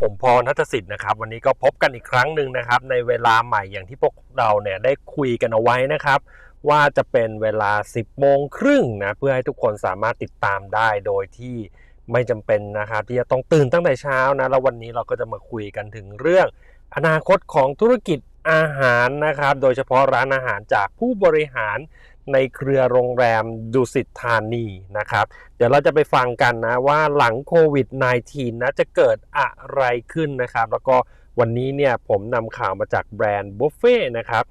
ผมพรนัทสิทธิ์นะครับ วันนี้ก็พบกันอีกครั้งหนึ่งนะครับ ในเวลาใหม่อย่างที่พวกเราเนี่ยได้คุยกันเอาไว้นะครับ ว่าจะเป็นเวลา 10โมงครึ่งนะเพื่อให้ทุกคนสามารถติดตามได้โดยที่ไม่จำเป็นนะครับ ที่จะต้องตื่นตั้งแต่เช้านะ แล้ววันนี้เราก็จะมาคุยกันถึงเรื่อง อนาคตของธุรกิจอาหารนะครับ โดยเฉพาะร้านอาหารจากผู้บริหาร ในเครือโรงแรมดุสิตธานีนะครับ เดี๋ยวเราจะไปฟังกันนะว่าหลังโควิด -19 นะจะเกิดอะไรขึ้นนะครับ แล้วก็วันนี้เนี่ยผมนำข่าวมาจากแบรนด์บุฟเฟ่นะครับ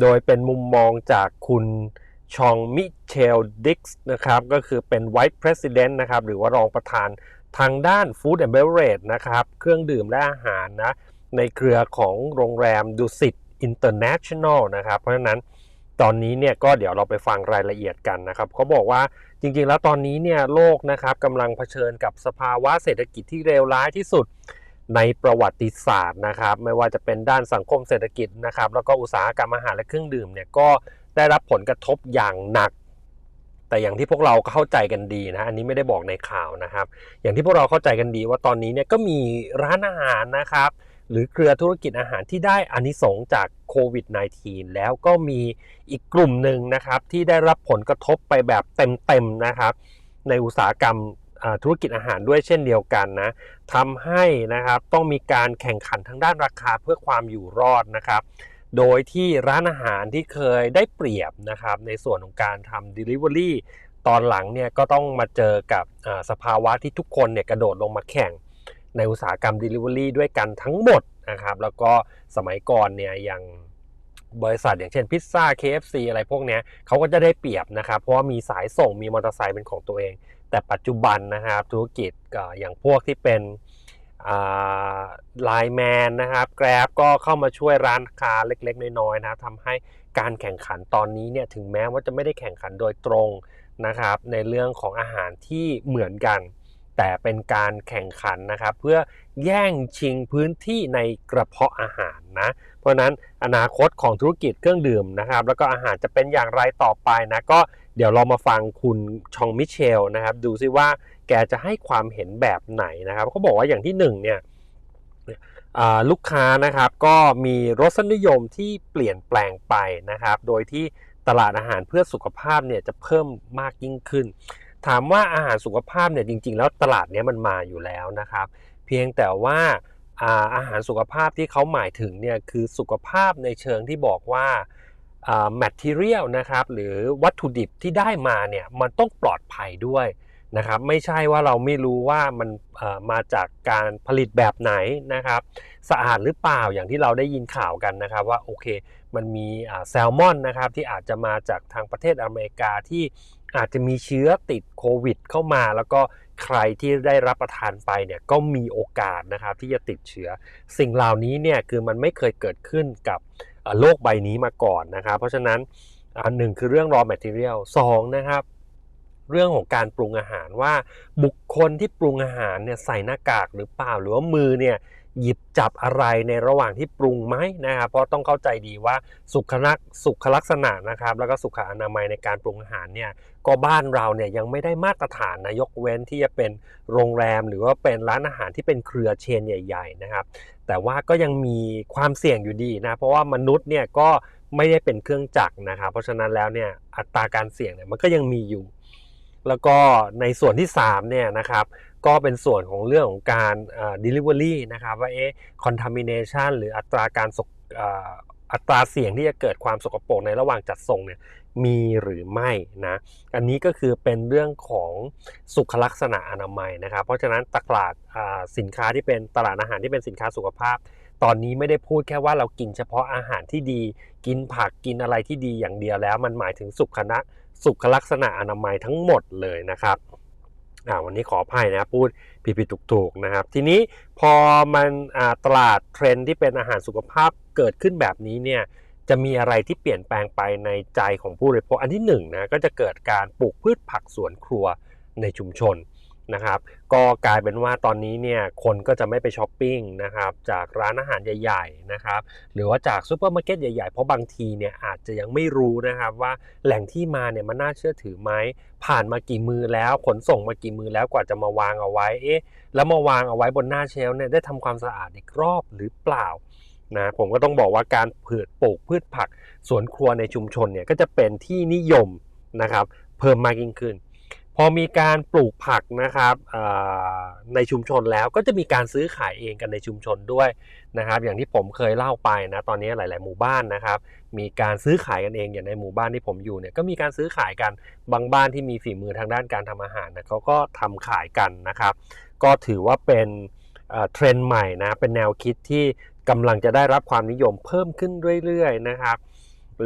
โดยเป็นมุมมองจากคุณชองมิเชลดิกส์นะครับ ก็คือเป็น Vice President นะครับ หรือว่ารองประธานทางด้าน Food and Beverage นะครับ เครื่องดื่มและอาหารนะ ในเครือของโรงแรมดุสิต International นะครับ เพราะฉะนั้น ตอนนี้เนี่ยก็เดี๋ยวเราไปฟังรายละเอียดกันนะครับเขาบอกว่าจริงๆ แล้วตอนนี้เนี่ยโลกนะครับกำลังเผชิญกับสภาวะเศรษฐกิจที่เลวร้ายที่สุดในประวัติศาสตร์นะครับ ไม่ว่าจะเป็นด้านสังคมเศรษฐกิจนะครับ แล้วก็อุตสาหกรรมอาหารและเครื่องดื่มเนี่ยก็ได้รับผลกระทบอย่างหนัก แต่อย่างที่พวกเราเข้าใจกันดีนะ อันนี้ไม่ได้บอกในข่าวนะครับ อย่างที่พวกเราเข้าใจกันดีว่าตอนนี้เนี่ยก็มีร้านอาหารนะครับ หรือเครือธุรกิจอาหารที่ได้อานิสงส์จาก วิด -19 แล้วก็มีอีกกลุ่มหนึ่งนะครับที่ได้รับผลกระทบไปแบบเต็มๆนะครับ ในอุตสาหกรรมธุรกิจอาหารด้วยเช่นเดียวกันนะทำให้นะครับต้องมีการแข่งขันทางด้านราคาเพื่อความอยู่รอดนะครับ โดยที่ร้านอาหารที่เคยได้เปรียบนะครับในส่วนของการทำ Delivery ตอนหลังเนี่ยก็ต้องมาเจอกับสภาวะที่ทุกคนเนี่ยกระโดดลงมาแข่งในอุตสาหกรรม Delivery ด้วยกันทั้งหมดนะครับ แล้วก็สมัยก่อนเนี่ยอย่าง บริษัทอย่างเช่นพิซซ่า KFC อะไรพวกนี้เขาก็จะได้เปรียบนะครับ เพราะว่ามีสายส่งมีมอเตอร์ไซค์เป็นของตัวเอง แต่ปัจจุบันนะครับธุรกิจอย่างพวกที่เป็นไลแมนนะครับแกร็บก็เข้ามาช่วยร้านค้าเล็กๆ น้อยๆนะทำให้การแข่งขันตอนนี้เนี่ยถึงแม้ว่าจะไม่ได้แข่งขันโดยตรงนะครับในเรื่องของอาหารที่เหมือนกัน แต่เป็นการแข่งขันนะครับ เพื่อแย่งชิงพื้นที่ในกระเพาะอาหารนะ เพราะนั้นอนาคตของธุรกิจเครื่องดื่มนะครับ แล้วก็อาหารจะเป็นอย่างไรต่อไปนะก็เดี๋ยวเรามาฟังคุณชองมิเชลนะครับ ดูซิว่าแกจะให้ความเห็นแบบไหนนะครับเขาบอกว่าอย่างที่1เนี่ยลูกค้านะครับก็มีรสนิยมที่เปลี่ยนแปลงไปนะครับ โดยที่ตลาดอาหารเพื่อสุขภาพเนี่ยจะเพิ่มมากยิ่งขึ้น ถามว่าอาหารสุขภาพเนี่ยจริง ๆ แล้วตลาดนี้มันมาอยู่แล้วนะครับ เพียงแต่ว่าอาหารสุขภาพที่เขาหมายถึงเนี่ยคือสุขภาพในเชิงที่บอกว่า material นะครับหรือวัตถุดิบที่ได้มาเนี่ยมันต้องปลอดภัยด้วยนะครับไม่ใช่ว่าเราไม่รู้ว่ามันมาจากการผลิตแบบไหนนะครับสะอาดหรือเปล่าอย่างที่เราได้ยินข่าวกันนะครับว่าโอเคมันมีแซลมอนนะครับที่อาจจะมาจากทางประเทศอเมริกาที่ อาจจะมีเชื้อติดโควิด เข้ามา แล้วก็ใครที่ได้รับประทานไปเนี่ยก็มีโอกาสนะครับที่จะติดเชื้อ สิ่งเหล่านี้เนี่ยคือมันไม่เคยเกิดขึ้นกับโลกใบนี้มาก่อนนะครับเพราะฉะนั้นอันหนึ่งคือเรื่อง raw material สองนะครับเรื่องของการปรุงอาหารว่าบุคคลที่ปรุงอาหารเนี่ยใส่หน้ากากหรือเปล่าหรือว่ามือเนี่ย หยิบจับอะไรในระหว่างที่ปรุงไหมนะครับ เพราะต้องเข้าใจดีว่าสุขลักสุขลักษณะนะครับ แล้วก็สุขอนามัยในการปรุงอาหารเนี่ยก็บ้านเราเนี่ยยังไม่ได้มาตรฐานนะยกเว้นที่จะเป็นโรงแรมหรือว่าเป็นร้านอาหารที่เป็นเครือเชนใหญ่ ๆ นะครับ แต่ว่าก็ยังมีความเสี่ยงอยู่ดีนะเพราะว่ามนุษย์เนี่ยก็ไม่ได้เป็นเครื่องจักรนะครับ เพราะฉะนั้นแล้วเนี่ยอัตราการเสี่ยงเนี่ยมันก็ยังมีอยู่ แล้วก็ในส่วนที่3เนี่ยนะครับ ก็เป็นส่วนของเรื่องของการ delivery นะครับว่าเอ๊ะ contamination หรืออัตราการสกอัตราเสี่ยงที่จะเกิดความสกปรกในระหว่างจัดส่งเนี่ยมีหรือไม่นะ อันนี้ก็คือเป็นเรื่องของสุขลักษณะอนามัยนะครับ เพราะฉะนั้นตลาดสินค้าที่เป็นตลาดอาหารที่เป็นสินค้าสุขภาพ ตอนนี้ไม่ได้พูดแค่ว่าเรากินเฉพาะอาหารที่ดี กินผักกินอะไรที่ดีอย่างเดียวแล้ว มันหมายถึงสุขนะสุขลักษณะอนามัยทั้งหมดเลยนะครับ วันนี้ขออภัยนะพูดผิดผิดถูกถูกนะครับ ทีนี้พอมันอ่าตลาดเทรนที่เป็นอาหารสุขภาพเกิดขึ้นแบบนี้เนี่ยจะมีอะไรที่เปลี่ยนแปลงไปในใจของผู้บริโภคอันที่1นนะก็จะเกิดการปลูกพืชผักสวนครัวในชุมชน นะครับก็กลายเป็นว่าตอนนี้เนี่ยคนก็จะไม่ไปช้อปปิ้งนะครับจากร้านอาหารใหญ่ๆนะครับหรือว่าจากซูเปอร์มาร์เก็ตใหญ่ๆ เพราะบางทีเนี่ยอาจจะยังไม่รู้นะครับว่าแหล่งที่มาเนี่ยมันน่าเชื่อถือไหมผ่านมากี่มือแล้วขนส่งมากี่มือแล้วกว่าจะมาวางเอาไว้เอ๊ะแล้วมาวางเอาไว้บนหน้าเชลเนี่ยได้ทำความสะอาดอีกรอบหรือเปล่านะผมก็ต้องบอกว่าการผืดปลูกพืชผักสวนครัวในชุมชนเนี่ยก็จะเป็นที่นิยมนะครับเพิ่มมากยิ่งขึ้น พอมีการปลูกผักนะครับในชุมชนแล้วก็จะมีการซื้อขายเองกันในชุมชนด้วยนะครับ อย่างที่ผมเคยเล่าไปนะตอนนี้หลาย ๆ หมู่บ้านนะครับ มีการซื้อขายกันเองอย่างในหมู่บ้านที่ผมอยู่เนี่ยก็มีการซื้อขายกันบางบ้านที่มีฝีมือทางด้านการทำอาหารนะเขาก็ทำขายกันนะครับ ก็ถือว่าเป็นเอ่อเทรนด์ใหม่นะเป็นแนวคิดที่กำลังจะได้รับความนิยมเพิ่มขึ้นเรื่อย ๆ นะครับ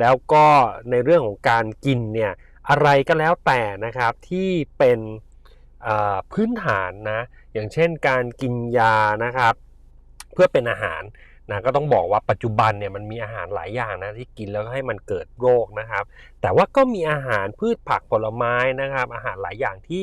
แล้วก็ในเรื่องของการกินเนี่ย อะไรก็แล้วแต่นะครับที่เป็นพื้นฐานนะอย่างเช่นการกินยานะครับ เพื่อเป็นอาหาร นะก็ต้องบอกว่าปัจจุบันเนี่ยมันมีอาหารหลายอย่างนะที่กินแล้วให้มันเกิดโรคนะครับ แต่ว่าก็มีอาหารพืชผักผลไม้นะครับ อาหารหลายอย่างที่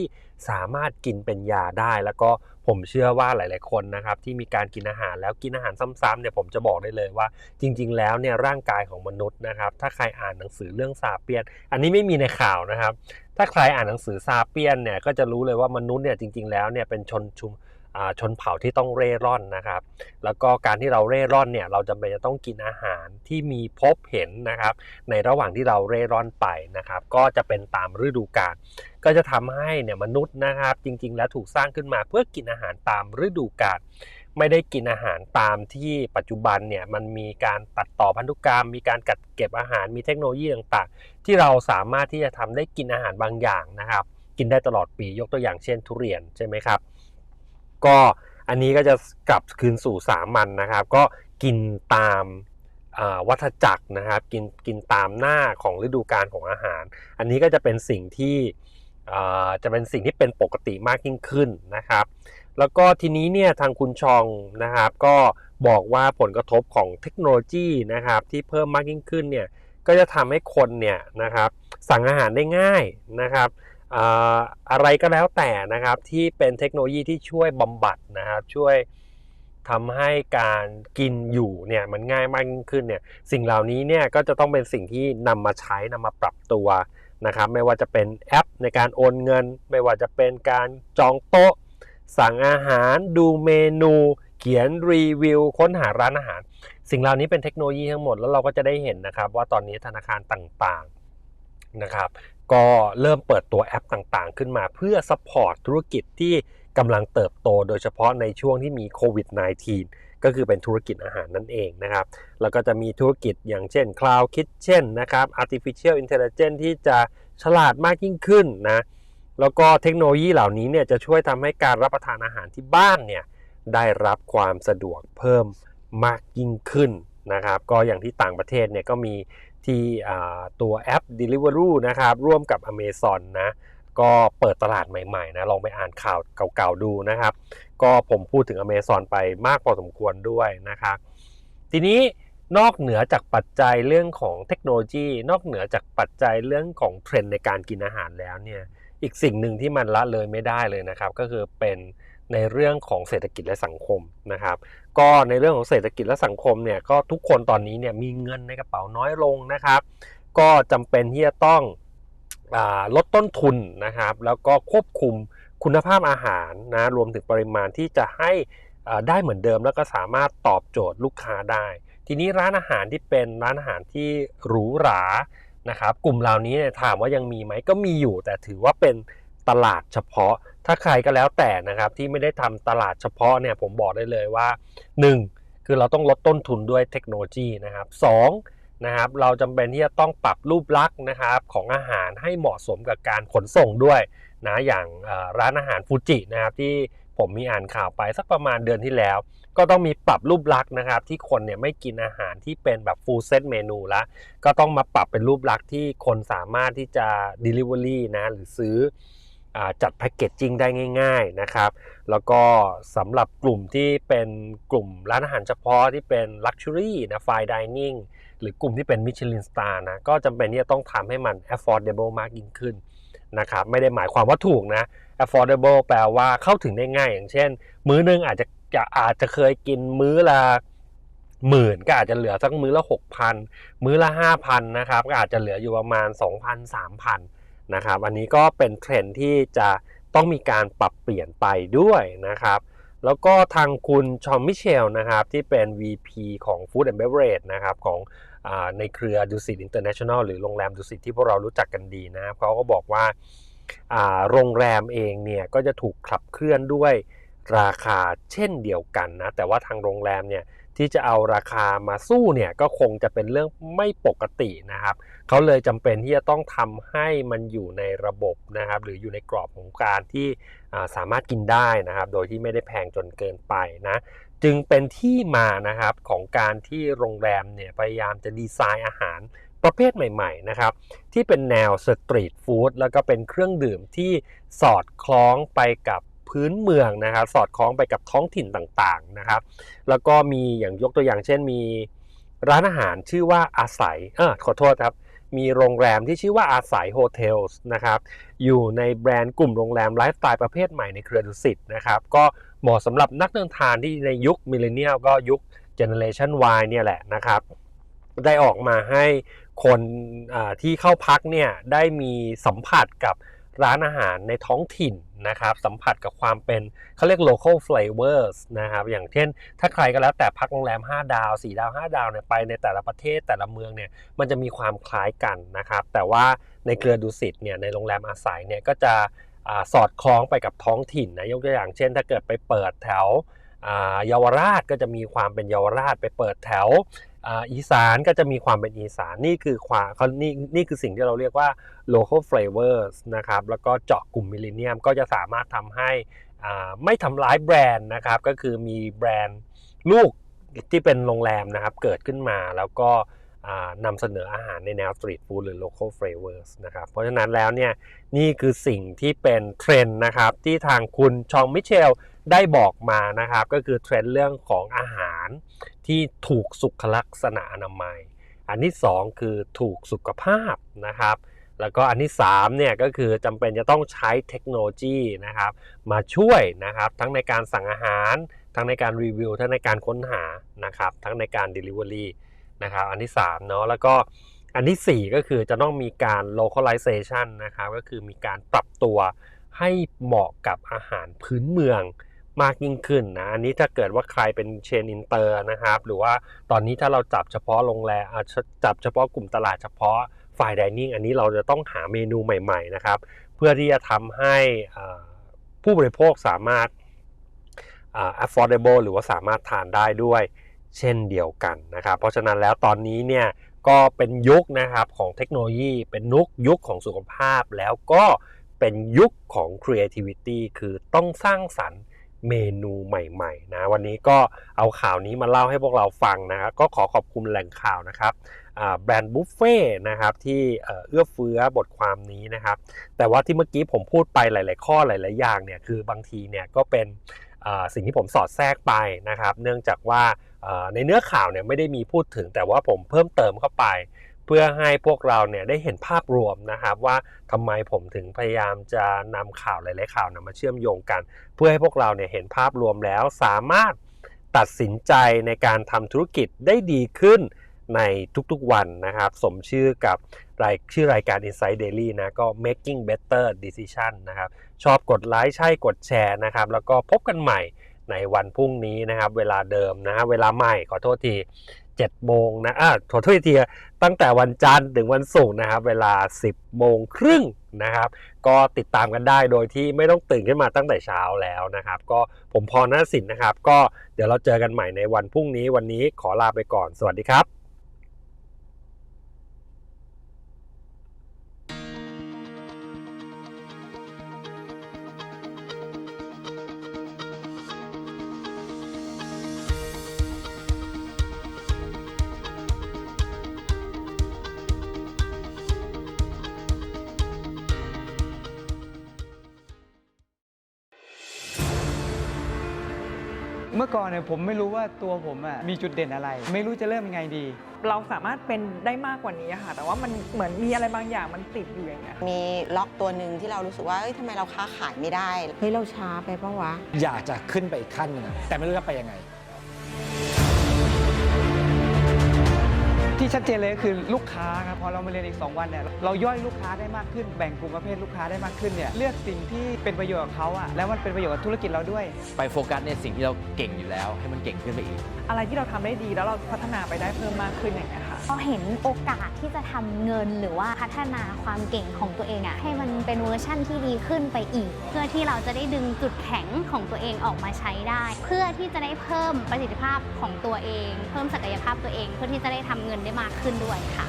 สามารถกินเป็นยาได้ แล้วก็ผมเชื่อว่าหลาย ๆ คนนะครับที่มีการกินอาหารแล้วกินอาหารซ้ำๆเนี่ยผมจะบอกได้เลยว่า จริง ๆ แล้วเนี่ยร่างกายของมนุษย์นะครับ ถ้าใครอ่านหนังสือเรื่องซาเปียน อันนี้ไม่มีในข่าวนะครับ ถ้าใครอ่านหนังสือซาเปียนเนี่ยก็จะรู้เลยว่ามนุษย์เนี่ยจริง ๆ แล้วเนี่ยเป็นชนชุม ชนเผ่าที่ต้องเร่ร่อนนะครับ แล้วก็การที่เราเร่ร่อนเนี่ยเราจำเป็นจะต้องกินอาหารที่มีพบเห็นนะครับ ในระหว่างที่เราเร่ร่อนไปนะครับ ก็จะเป็นตามฤดูกาลก็จะทำให้เนี่ยมนุษย์นะครับ จริง ๆ แล้วถูกสร้างขึ้นมาเพื่อกินอาหารตามฤดูกาลไม่ได้กินอาหารตามที่ปัจจุบันเนี่ยมันมีการตัดต่อพันธุกรรม มีการกัดเก็บอาหารมีเทคโนโลยีต่างๆ ที่เราสามารถที่จะทำได้กินอาหารบางอย่างนะครับ กินได้ตลอดปียกตัวอย่างเช่นทุเรียนใช่ไหมครับ ก็อันนี้ก็จะกลับคืนสู่สามัญนะครับ ก็กินตามวัฏจักรนะครับ กินกินตามหน้าของฤดูกาลของอาหาร อันนี้ก็จะเป็นสิ่งที่จะเป็นสิ่งที่เป็นปกติมากยิ่งขึ้นนะครับ แล้วก็ทีนี้เนี่ยทางคุณชองนะครับ ก็บอกว่าผลกระทบของเทคโนโลยีนะครับ ที่เพิ่มมากยิ่งขึ้นเนี่ยก็จะทำให้คนเนี่ยนะครับสั่งอาหารได้ง่ายนะครับ อะไรก็แล้วแต่นะครับที่เป็นเทคโนโลยีที่ช่วยบำบัดนะครับช่วยทำให้การกินอยู่เนี่ยมันง่ายมากยิ่งขึ้นเนี่ยสิ่งเหล่านี้เนี่ยก็จะต้องเป็นสิ่งที่นำมาใช้นำมาปรับตัวนะครับไม่ว่าจะเป็นแอปในการโอนเงิน ไม่ว่าจะเป็นการจองโต๊ะ สั่งอาหารดูเมนู เขียนรีวิว ค้นหาร้านอาหาร สิ่งเหล่านี้เป็นเทคโนโลยีทั้งหมดแล้วเราก็จะได้เห็นนะครับว่าตอนนี้ธนาคารต่างๆนะครับ ก็เริ่มเปิดตัวแอปต่างๆ ขึ้นมาเพื่อซัพพอร์ตธุรกิจที่กำลังเติบโตโดยเฉพาะในช่วงที่มีโควิด -19 ก็คือเป็นธุรกิจอาหารนั่นเองนะครับ แล้วก็จะมีธุรกิจอย่างเช่น Cloud Kitchen นะครับ Artificial Intelligence ที่จะฉลาดมากยิ่งขึ้นนะ แล้วก็เทคโนโลยีเหล่านี้เนี่ยจะช่วยทำให้การรับประทานอาหารที่บ้านเนี่ยได้รับความสะดวกเพิ่มมากยิ่งขึ้นนะครับ ก็อย่างที่ต่างประเทศเนี่ยก็มี ที่ตัวแอป Deliveroo นะครับ ร่วมกับ Amazon นะก็เปิดตลาดใหม่ๆนะลองไปอ่านข่าวเก่าๆดูนะครับ ก็ผมพูดถึง Amazon ไปมากพอสมควรด้วยนะครับทีนี้นอกเหนือจากปัจจัยเรื่องของเทคโนโลยี นอกเหนือจากปัจจัยเรื่องของเทรนด์ในการกินอาหารแล้วเนี่ยอีกสิ่งหนึ่งที่มันละเลยไม่ได้เลยนะครับ ก็คือเป็น ในเรื่องของเศรษฐกิจและสังคมนะครับ ก็ในเรื่องของเศรษฐกิจและสังคมเนี่ยก็ทุกคนตอนนี้เนี่ยมีเงินในกระเป๋าน้อยลงนะครับ ก็จำเป็นที่จะต้องอลดต้นทุนนะครับ แล้วก็ควบคุมคุณภาพอาหารนะรวมถึงปริมาณที่จะให้ได้เหมือนเดิมแล้วก็สามารถตอบโจทย์ลูกค้าได้ ทีนี้ร้านอาหารที่เป็นร้านอาหารที่หรูหรานะครับ กลุ่มเหล่านี้ถามว่ายังมีไหมก็มีอยู่ แต่ถือว่าเป็นตลาดเฉพาะ ถ้าใครก็แล้วแต่นะครับที่ไม่ได้ทำตลาดเฉพาะเนี่ยผมบอกได้เลยว่า 1. คือเราต้องลดต้นทุนด้วยเทคโนโลยีนะครับสองนะครับเราจำเป็นที่จะต้องปรับรูปลักษณ์นะครับของอาหารให้เหมาะสมกับการขนส่งด้วยนะอย่างร้านอาหารฟูจินะครับที่ผมมีอ่านข่าวไปสักประมาณเดือนที่แล้ว ก็ต้องมีปรับรูปลักษณ์นะครับ ที่คนเนี่ยไม่กินอาหารที่เป็นแบบ full set เมนูละก็ต้องมาปรับเป็นรูปลักษณ์ที่คนสามารถที่จะ delivery นะหรือซื้อ จัดแพ็กเกจจิ้งได้ง่าย ๆนะครับ แล้วก็สำหรับกลุ่มที่เป็นกลุ่มร้านอาหารเฉพาะที่เป็น Luxury นะ Fine Dining หรือกลุ่มที่เป็น Michelin Star นะก็จำเป็นที่จะต้องทำให้มัน affordable มากยิ่งขึ้นนะครับไม่ได้หมายความว่าถูกนะ affordable แปลว่าเข้าถึงได้ง่าย อย่างเช่น มื้อนึงอาจจะจะอาจจะเคยกินมื้อละหมื่นก็อาจจะเหลือสักมื้อละ6,000มื้อละ5,000นะครับก็อาจจะเหลืออยู่ประมาณ2,000 3,000น นะครับ อันนี้ก็เป็นเทรนที่จะต้องมีการปรับเปลี่ยนไปด้วยนะครับ แล้วก็ทางคุณชอมมิเชลนะครับที่เป็น VP ของ Food and Beverage นะครับของอในเครือดุสิตอินเตอร์เนชั่นแนลหรือโรงแรมดุสิตที่พวกเรารู้จักกันดีนะครับเขาก็บอกว่าโรงแรมเองเนี่ยก็จะถูกขับเคลื่อนด้วยราคาเช่นเดียวกันนะ แต่ว่าทางโรงแรมเนี่ย ที่จะเอาราคามาสู้เนี่ยก็คงจะเป็นเรื่องไม่ปกตินะครับเขาเลยจำเป็นที่จะต้องทำให้มันอยู่ในระบบนะครับ หรืออยู่ในกรอบของการที่สามารถกินได้นะครับ โดยที่ไม่ได้แพงจนเกินไปนะจึงเป็นที่มานะครับของการที่โรงแรมเนี่ยพยายามจะดีไซน์อาหารประเภทใหม่ๆนะครับที่เป็นแนวสตรีทฟู้ดแล้วก็เป็นเครื่องดื่มที่สอดคล้องไปกับ พื้นเมืองนะครับสอดคล้องไปกับท้องถิ่นต่างๆนะครับ แล้วก็มีอย่างยกตัวอย่างเช่นมีร้านอาหารชื่อว่าอาศัยเออขอโทษครับ มีโรงแรมที่ชื่อว่าอาศัยโฮเทลส์นะครับอยู่ในแบรนด์กลุ่มโรงแรมไลฟ์สไตล์ประเภทใหม่ในเครือดุสิตนะครับก็เหมาะสำหรับนักเดินทางที่ในยุคมิเลเนียลก็ยุคเจเนเรชัน Y เนี่ยแหละนะครับ ได้ออกมาให้คนที่เข้าพักเนี่ยได้มีสัมผัสกับ ร้านอาหารในท้องถิ่นนะครับ สัมผัสกับความเป็นเขาเรียก local flavors นะครับ อย่างเช่น ถ้าใครก็แล้วแต่พักโรงแรม 5 ดาว 4 ดาว 5 ดาวเนี่ยไปในแต่ละประเทศแต่ละเมืองเนี่ยมันจะมีความคล้ายกันนะครับ แต่ว่าในเครือดุสิตเนี่ยในโรงแรมอาศัยเนี่ยก็จะอสอดคล้องไปกับท้องถิ่นนะยกตัวอย่างเช่น ถ้าเกิดไปเปิดแถวเยาวราชก็จะมีความเป็นเยาวราชไปเปิดแถว อีสานก็จะมีความเป็นอีสานนี่คือความเขานี่นี่คือสิ่งที่เราเรียกว่า local flavors นะครับแล้วก็เจาะกลุ่มมิลเลนเนียมก็จะสามารถทำให้อ่าไม่ทำร้ายแบรนด์นะครับ ก็คือมีแบรนด์ลูกที่เป็นโรงแรมนะครับเกิดขึ้นมาแล้วก็ นำเสนออาหารในแนวสตรีทฟู้ดหรือ local flavors นะครับ เพราะฉะนั้นแล้วเนี่ยนี่คือสิ่งที่เป็นเทรนด์นะครับ ที่ทางคุณชองมิเชลได้บอกมานะครับ ก็คือเทรนด์เรื่องของอาหารที่ถูกสุขลักษณะอนามัย อันที่ 2 คือถูกสุขภาพนะครับ แล้วก็อันที่3เนี่ยก็คือจำเป็นจะต้องใช้เทคโนโลยีนะครับ มาช่วยนะครับทั้งในการสั่งอาหาร ทั้งในการรีวิวทั้งในการค้นหานะครับ ทั้งในการ Delivery นะครับอันที่3เนาะแล้วก็อันทีสี่ 4 ก็คือจะต้องมีการ localization นะครับก็คือมีการปรับตัวให้เหมาะกับอาหารพื้นเมืองมากยิ่งขึ้นนะอันนี้ถ้าเกิดว่าใครเป็นเชนอินเตอร์นะครับหรือว่าตอนนี้ถ้าเราจับเฉพาะโรงแรมจับเฉพาะกลุ่มตลาดเฉพาะฝ่ายดิเนิ่งอันนี้เราจะต้องหาเมนูใหม่ๆนะครับเพื่อที่จะทำให้ผู้บริโภคสามารถ affordable หรือว่าสามารถทานได้ด้วย เช่นเดียวกันนะครับ เพราะฉะนั้นแล้วตอนนี้เนี่ยก็เป็นยุคนะครับของเทคโนโลยี เป็นยุคยุคของสุขภาพ แล้วก็เป็นยุคของ creativity คือต้องสร้างสรรค์เมนูใหม่ๆนะวันนี้ก็เอาข่าวนี้มาเล่าให้พวกเราฟังนะครับก็ขอขอบคุณแหล่งข่าวนะครับแบรนด์บุฟเฟ่นะครับที่เอื้อเฟื้อบทความนี้นะครับ แต่ว่าที่เมื่อกี้ผมพูดไปหลาย ๆ ข้อหลาย ๆ อย่างเนี่ยคือบางทีเนี่ยก็เป็น สิ่งที่ผมสอดแทรกไปนะครับ เนื่องจากว่าในเนื้อข่าวเนี่ยไม่ได้มีพูดถึงแต่ว่าผมเพิ่มเติมเข้าไป เพื่อให้พวกเราเนี่ยได้เห็นภาพรวมนะครับ ว่าทำไมผมถึงพยายามจะนำข่าวหลายๆข่าวนำมาเชื่อมโยงกัน เพื่อให้พวกเราเนี่ยเห็นภาพรวมแล้วสามารถตัดสินใจในการทำธุรกิจได้ดีขึ้นในทุกๆวันนะครับ สมชื่อกับรายชื่อรายการ Insight Daily นะก็ making better decision นะครับ ชอบกดไลค์ใช่กดแชร์นะครับ แล้วก็พบกันใหม่ในวันพรุ่งนี้นะครับ เวลาเดิมนะ เวลาใหม่ขอโทษที7โมงนะอะขอโทษทีตั้งแต่วันจันทร์ถึงวันศุกร์นะครับ เวลา 10โมงครึ่งนะครับ ก็ติดตามกันได้โดยที่ไม่ต้องตื่นขึ้นมาตั้งแต่เช้าแล้วนะครับ ก็ผมพรนสินนะครับ ก็เดี๋ยวเราเจอกันใหม่ในวันพรุ่งนี้วันนี้ขอลาไปก่อน สวัสดีครับ เมื่อก่อนเนี่ยผมไม่รู้ว่าตัวผมอะมีจุดเด่นอะไร ไม่รู้จะเริ่มยังไงดี เราสามารถเป็นได้มากกว่านี้อะค่ะ แต่ว่ามันเหมือนมีอะไรบางอย่างมันติดอยู่อย่างเงี้ยมีล็อกตัวหนึ่งที่เรารู้สึกว่าเอ้ยทำไมเราค้าขายไม่ได้ เฮ้ย เราช้าไปปะวะ อยากจะขึ้นไปอีกขั้นหนึงอะแต่ไม่รู้จะไปยังไง ที่ชัดเจนเลยก็คือลูกค้าครับพอเรามาเรียนอีก 2 วันเนี่ยเราย่อยลูกค้าได้มากขึ้น แบ่งกลุ่มประเภทลูกค้าได้มากขึ้นเนี่ยเลือกสิ่งที่เป็นประโยชน์กับเขาอะแล้วมันเป็นประโยชน์กับธุรกิจเราด้วย ไปโฟกัสในสิ่งที่เราเก่งอยู่แล้ว ให้มันเก่งขึ้นไปอีก อะไรที่เราทำได้ดีแล้วเราพัฒนาไปได้เพิ่มมากขึ้นอย่างเงี้ยค่ะ พอเห็นโอกาสที่จะทำเงินหรือว่าพัฒนาความเก่งของตัวเองอะให้มันเป็นเวอร์ชั่นที่ดีขึ้นไปอีก เพื่อที่เราจะได้ดึงจุดแข็งของตัวเองออกมาใช้ได้ เพื่อที่จะได้เพิ่มประสิทธิภาพของตัวเอง เพิ่มศักยภาพตัวเอง เพื่อที่จะได้ทำเงินได้มากขึ้นด้วยค่ะ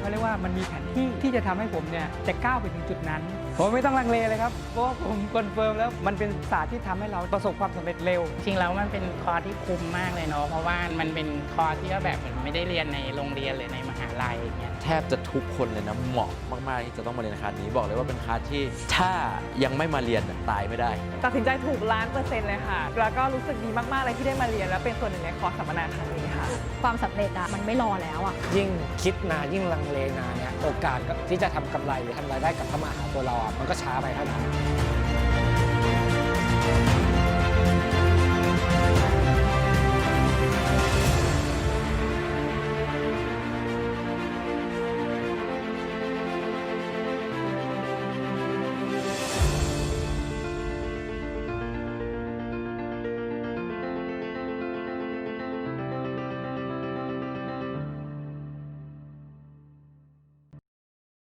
เขาเรียกว่ามันมีแผนที่ที่จะทำให้ผมเนี่ยจะก้าวไปถึงจุดนั้น ผมไม่ต้องลังเลเลยครับเพราะว่าผมคอนเฟิร์มแล้วมันเป็นศาสตร์ที่ทำให้เราประสบความสำเร็จเร็ว จริงแล้วมันเป็นคอร์สที่คุ้มมากเลยเนาะเพราะว่ามันเป็นคอร์สที่ว่าแบบเหมือนไม่ได้เรียนในโรงเรียนหรือในมหาลัยอย่างเงี้ย แทบจะทุกคนเลยนะเหมาะมากๆที่จะต้องมาเรียนคลาสนี้บอกเลยว่าเป็นคลาสที่ถ้ายังไม่มาเรียนน่ะตายไม่ได้ ตัดสินใจถูกล้านเปอร์เซ็นต์เลยค่ะ แล้วก็รู้สึกดีมาก ๆ เลยที่ได้มาเรียน และเป็นส่วนหนึ่งในคอร์สสัมมนาครั้งนี้ ความสำเร็จอะมันไม่รอแล้วอะยิ่งคิดนานยิ่งลังเลนานเนี่ยโอกาสที่จะทำกำไรหรือทำรายได้กลับเข้ามาหาตัวเราอะมันก็ช้าไปเท่านั้น